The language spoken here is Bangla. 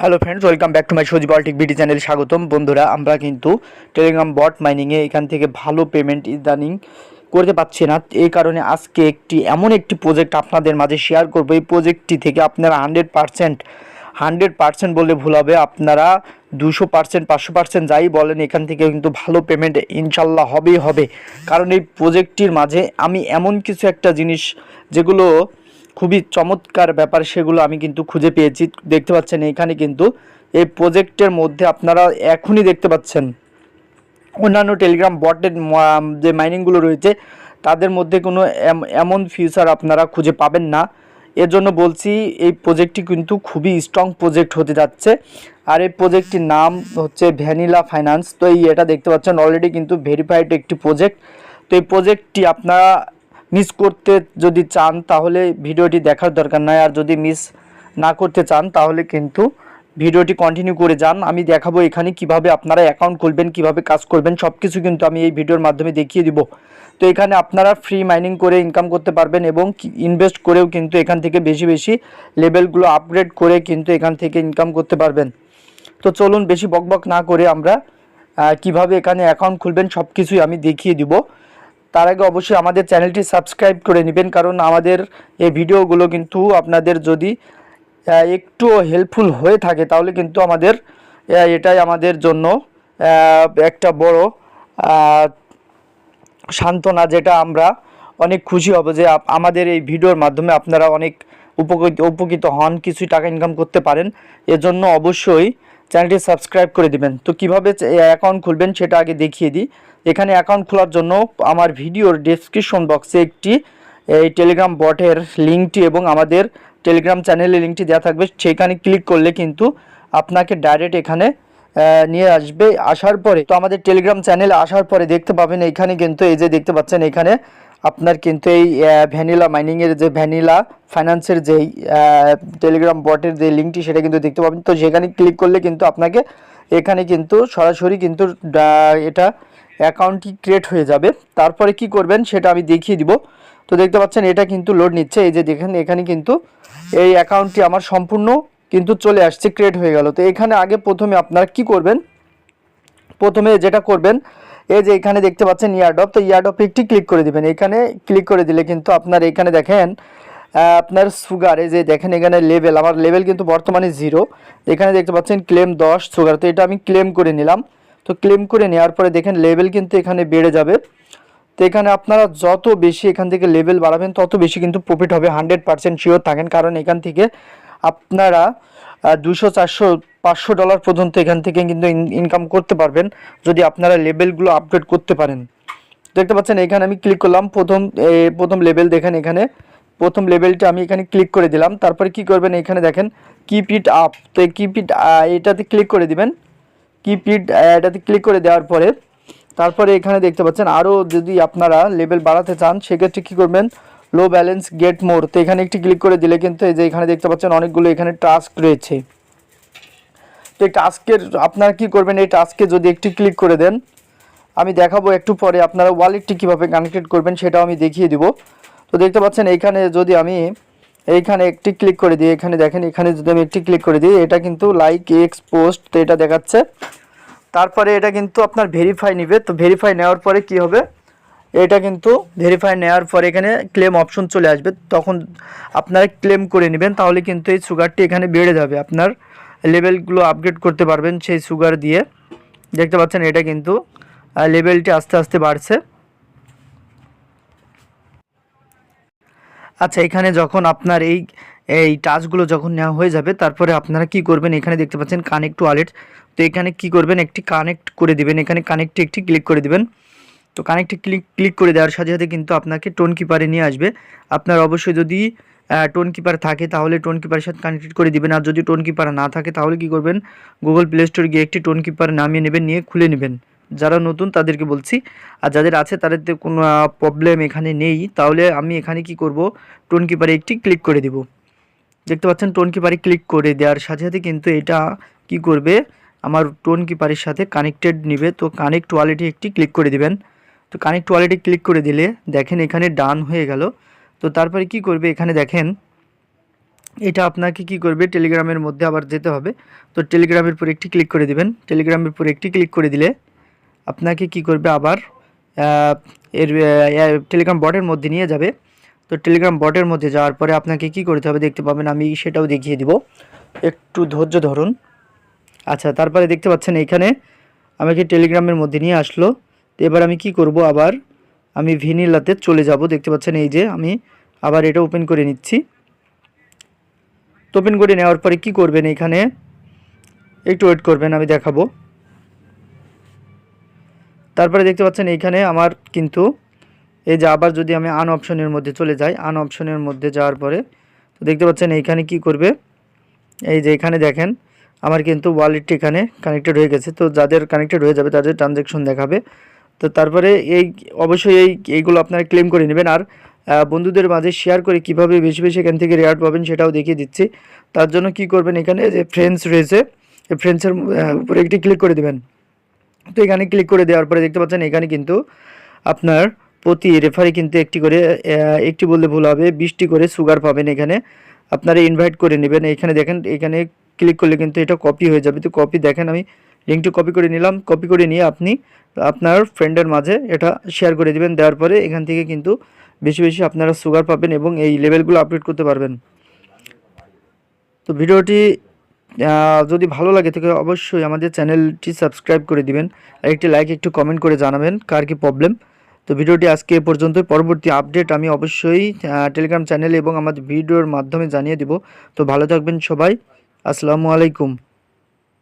Hello friends welcome back to my Saji politic BD channel স্বাগতম। বন্ধুরা, আমরা কিন্তু টেলিগ্রাম বট মাইনিংয়ে এখান থেকে ভালো পেমেন্ট ইদানিং করতে পারছি না। এই কারণে আজকে একটি, এমন একটি প্রজেক্ট আপনাদের মাঝে শেয়ার করব। এই প্রজেক্টটি থেকে আপনারা হান্ড্রেড পারসেন্ট হান্ড্রেড পার্সেন্ট বললে ভুল হবে। আপনারা দুশো পার্সেন্ট পাঁচশো পার্সেন্ট যাই বলেন, এখান থেকে কিন্তু ভালো পেমেন্ট ইনশাল্লাহ হবেই হবে। কারণ এই প্রজেক্টটির মাঝে আমি এমন কিছু একটা জিনিস, যেগুলো খুবই চমৎকার ব্যাপার, সেগুলো আমি কিন্তু খুঁজে পেয়েছি। দেখতে পাচ্ছেন এখানে কিন্তু এই প্রজেক্টের মধ্যে আপনারা এখনই দেখতে পাচ্ছেন। অন্যান্য টেলিগ্রাম বটের যে মাইনিংগুলো রয়েছে, তাদের মধ্যে কোনো এমন ফিউচার আপনারা খুঁজে পাবেন না। এর জন্য বলছি, এই প্রজেক্টটি কিন্তু খুবই স্ট্রং প্রজেক্ট হতে যাচ্ছে। আর এই প্রজেক্টটির নাম হচ্ছে ভ্যানিলা ফাইন্যান্স তো এই এটা দেখতে পাচ্ছেন অলরেডি কিন্তু ভেরিফাইড একটি প্রজেক্ট তো এই প্রজেক্টটি আপনারা মিস করতে যদি চান, তাহলে ভিডিওটি দেখার দরকার নাই। আর যদি মিস না করতে চান, তাহলে কিন্তু ভিডিওটি কন্টিনিউ করে যান। আমি দেখাবো এখানে কীভাবে আপনারা অ্যাকাউন্ট খুলবেন, কীভাবে কাজ করবেন সব কিছু কিন্তু আমি এই ভিডিওর মাধ্যমে দেখিয়ে দিব। তো এখানে আপনারা ফ্রি মাইনিং করে ইনকাম করতে পারবেন এবং ইনভেস্ট করেও কিন্তু এখান থেকে বেশি বেশি লেভেলগুলো আপগ্রেড করে কিন্তু এখান থেকে ইনকাম করতে পারবেন। তো চলুন, বেশি বকবক না করে আমরা কীভাবে এখানে অ্যাকাউন্ট খুলবেন সব কিছুই আমি দেখিয়ে দিব। তার আগে অবশ্যই আমাদের চ্যানেলটি সাবস্ক্রাইব করে নেবেন, কারণ আমাদের এই ভিডিওগুলো কিন্তু আপনাদের যদি একটু হেল্পফুল হয়ে থাকে, তাহলে কিন্তু আমাদের এটাই আমাদের জন্য একটা বড় সান্ত্বনা যেটা আমরা অনেক খুশি হব যে আমাদের এই ভিডিওর মাধ্যমে আপনারা অনেক উপকৃত উপকৃত হন, কিছু টাকা ইনকাম করতে পারেন। এজন্য অবশ্যই চ্যানেলটি সাবস্ক্রাইব করে দিবেন। তো কীভাবে অ্যাকাউন্ট খুলবেন সেটা আগে দেখিয়ে দিই। এখানে অ্যাকাউন্ট খোলার জন্য আমার ভিডিওর ডেসক্রিপশন বক্সে একটি এই টেলিগ্রাম বটের লিঙ্কটি এবং আমাদের টেলিগ্রাম চ্যানেলের লিঙ্কটি দেওয়া থাকবে। সেখানে ক্লিক করলে কিন্তু আপনাকে ডাইরেক্ট এখানে নিয়ে আসবে। আসার পরে, তো আমাদের টেলিগ্রাম চ্যানেলে আসার পরে দেখতে পাবেন, এখানে কিন্তু এই যে দেখতে পাচ্ছেন, এখানে আপনার কিন্তু এই ভ্যানিলা মাইনিংয়ের যে ভ্যানিলা ফাইন্যান্সের যেই টেলিগ্রাম বটের যে লিঙ্কটি সেটা কিন্তু দেখতে পাবেন। তো সেখানে ক্লিক করলে কিন্তু আপনাকে এখানে কিন্তু সরাসরি কিন্তু এটা অ্যাকাউন্টটি ক্রিয়েট হয়ে যাবে। তারপরে কি করবেন সেটা আমি দেখিয়ে দিব। তো দেখতে পাচ্ছেন এটা কিন্তু লোড নিচ্ছে। এই যে দেখেন, এখানে কিন্তু এই অ্যাকাউন্টটি আমার সম্পূর্ণ কিন্তু চলে আসছে ক্রিয়েট হয়ে গেল। তো এখানে আগে প্রথমে আপনারা কি করবেন? প্রথমে যেটা করবেন এই যে এখানে দেখতে পাচ্ছেন ইয়ারডপ, তো ইয়ারডপ একটি ক্লিক করে দিবেন। এখানে ক্লিক করে দিলে কিন্তু আপনার এখানে দেখেন আপনার সুগার এই যে দেখেন এখানে লেভেল আমার লেভেল কিন্তু বর্তমানে জিরো এখানে দেখতে পাচ্ছেন ক্লেম দশ সুগার তো এটা আমি ক্লেম করে নিলাম। তো ক্লেম করে নেওয়ার পরে দেখেন লেভেল কিন্তু এখানে বেড়ে যাবে। তো এখানে আপনারা যত বেশি এখান থেকে লেভেল বাড়াবেন, তত বেশি কিন্তু প্রফিট হবে হান্ড্রেড পার্সেন্ট শিওর থাকেন। কারণ এখান থেকে আপনারা দুশো চারশো, পাঁচশো ডলার পর্যন্ত এখান থেকে কিন্তু ইনকাম করতে পারবেন যদি আপনারা লেভেলগুলো আপগ্রেড করতে পারেন। দেখতে পাচ্ছেন, এখানে আমি ক্লিক করলাম, প্রথম প্রথম লেভেল দেখেন এখানে। প্রথম লেভেলটা আমি এখানে ক্লিক করে দিলাম, তারপরে কি করবেন এখানে দেখেন কিপ ইট আপ তো এই কিপ ইট এটাতে ক্লিক করে দিবেন। কিপ ইট এটাতে ক্লিক করে দেওয়ার পরে, তারপরে এখানে দেখতে পাচ্ছেন আরও যদি আপনারা লেভেল বাড়াতে চান, সেক্ষেত্রে কী করবেন লো ব্যালেন্স গেট মোর তো এখানে একটি ক্লিক করে দিলে কিন্তু এই যে এখানে দেখতে পাচ্ছেন অনেকগুলো এখানে টাস্ক রয়েছে। তো এই টাস্কের আপনারা কি করবেন? এই টাস্কে যদি একটি ক্লিক করে দেন, আমি দেখাবো একটু পরে আপনারা ওয়ালেটটি কীভাবে কানেক্টেড করবেন সেটাও আমি দেখিয়ে দিব। তো দেখতে পাচ্ছেন এইখানে যদি আমি এইখানে একটি ক্লিক করে দিই, এখানে দেখেন এখানে যদি আমি একটি ক্লিক করে দিই, এটা কিন্তু লাইক এক্স পোস্ট তো এটা দেখাচ্ছে। তারপরে এটা কিন্তু আপনার ভেরিফাই নেবে। তো ভেরিফাই নেওয়ার পরে কি হবে? এটা কিন্তু ভেরিফাই নেওয়ার পরে এখানে ক্লেম অপশন চলে আসবে। তখন আপনারা ক্লেম করে নেবেন, তাহলে কিন্তু এই সুগারটি এখানে বেড়ে যাবে। আপনার লেভেলগুলো আপগ্রেড করতে পারবেন সেই সুগার দিয়ে। দেখতে পাচ্ছেন, এটা কিন্তু লেভেলটি আস্তে আস্তে বাড়ছে। আচ্ছা এখানে যখন আপনার এই এই টাচগুলো যখন নেওয়া হয়ে যাবে, তারপরে আপনারা কি করবেন? এখানে দেখতে পাচ্ছেন কানেক্ট ওয়ালেট তো এখানে কি করবেন? একটি কানেক্ট করে দিবেন। এখানে কানেক্টে একটি ক্লিক করে দিবেন। তো কানেক্টে ক্লিক ক্লিক করে দেওয়ার সাথে সাথে কিন্তু আপনাকে টোন কিপারে নিয়ে আসবে। আপনার অবশ্যই যদি টোন কিপার থাকে তাহলে টোন কিপারের সাথে কানেক্টেড করে দিবেন। আর যদি টোন কিপার না থাকে তাহলে কি করবেন? গুগল প্লে স্টোরে গিয়ে একটি টোন কিপার নামিয়ে নেবেন, নিয়ে খুলে নেবেন। যারা নতুন তাদেরকে বলছি, আর যাদের আছে তাদের কোনো প্রবলেম এখানে নেই। তাহলে আমি এখানে কি করব? টোন কিপারে একটি ক্লিক করে দিব। দেখতে পাচ্ছেন টোন কিপারে ক্লিক করে দেওয়ার সাথে সাথে কিন্তু এটা কি করবে? আমার টোন কিপারের সাথে কানেক্টেড নেবে। তো কানেক্ট ওয়ালেটে একটি ক্লিক করে দিবেন। তো কানেক্ট ওয়ালেটে ক্লিক করে দিলে দেখেন এখানে ডান হয়ে গেল। তো তারপরে কি করবে? এখানে দেখেন, এটা আপনাকে কি করবে? টেলিগ্রামের মধ্যে আবার যেতে হবে। তো টেলিগ্রামের উপর একটি ক্লিক করে দিবেন। টেলিগ্রামের উপর একটি ক্লিক করে দিলে আপনাকে কি করবে? আবার এর টেলিগ্রাম বটের মধ্যে নিয়ে যাবে। তো টেলিগ্রাম বটের মধ্যে যাওয়ার পরে আপনাকে কি করতে হবে? দেখতে পাবেন, আমি সেটাও দেখিয়ে দিব। একটু ধৈর্য ধরুন। আচ্ছা তারপরে দেখতে পাচ্ছেন এখানে আমাকে টেলিগ্রামের মধ্যে নিয়ে আসলো। এবার আমি কি করব? আবার আমি ভিনিলাতে চলে যাব। দেখতে পাচ্ছেন এই যে আমি আবার এটা ওপেন করে নিচ্ছি। তো ওপেন করে নেওয়ার পরে কি করবেন এখানে? একটু ওয়েট করবেন, আমি দেখাবো। তারপরে দেখতে পাচ্ছেন এইখানে আমার কিন্তু এই যে আবার যদি আমি আন অপশনের মধ্যে চলে যাই, আন অপশনের মধ্যে যাওয়ার পরে তো দেখতে পাচ্ছেন এইখানে কি করবে? এই যে এখানে দেখেন আমার কিন্তু ওয়ালেটটি এখানে কানেক্টেড হয়ে গেছে। তো যাদের কানেক্টেড হয়ে যাবে, তাদের ট্রানজ্যাকশন দেখাবে। তো তারপরে এই, অবশ্যই এই, এইগুলো আপনারা ক্লেম করে নেবেন। আর বন্ধুদের মাঝে শেয়ার করে কীভাবে বেশি বেশি এখান থেকে রেয়ার পাবেন সেটাও দেখিয়ে দিচ্ছি। তার জন্য কি করবেন এখানে? যে ফ্রেন্ডস রয়েছে ফ্রেন্ডসের উপরে একটি ক্লিক করে দেবেন। তো এখানে ক্লিক করে দেওয়ার পরে দেখতে পাচ্ছেন এখানে কিন্তু আপনার প্রতি রেফারি কিন্তু একটি করে একটি বললে ভুল হবে, বিশটি করে সুগার পাবেন এখানে। আপনারা ইনভাইট করে নেবেন। এখানে দেখেন, এখানে ক্লিক করলে কিন্তু এটা কপি হয়ে যাবে। তো কপি দেখেন আমি লিঙ্কটি কপি করে নিলাম। কপি করে নিয়ে আপনি আপনার ফ্রেন্ডের মাঝে এটা শেয়ার করে দিবেন। দেওয়ার পরে এখান থেকে কিন্তু বেশি বেশি আপনারা সুগার পাবেন এবং এই লেভেলগুলো আপডেট করতে পারবেন। তো ভিডিওটি যদি ভালো লাগে তাহলে অবশ্যই আমাদের চ্যানেলটি সাবস্ক্রাইব করে দিবেন। আর একটি লাইক একটু কমেন্ট করে জানাবেন কার কি প্রবলেম তো ভিডিওটি আজকে এ পর্যন্ত। পরবর্তী আপডেট আমি অবশ্যই টেলিগ্রাম চ্যানেলে এবং আমাদের ভিডিওর মাধ্যমে জানিয়ে দিব। তো ভালো থাকবেন সবাই। আসসালামু আলাইকুম।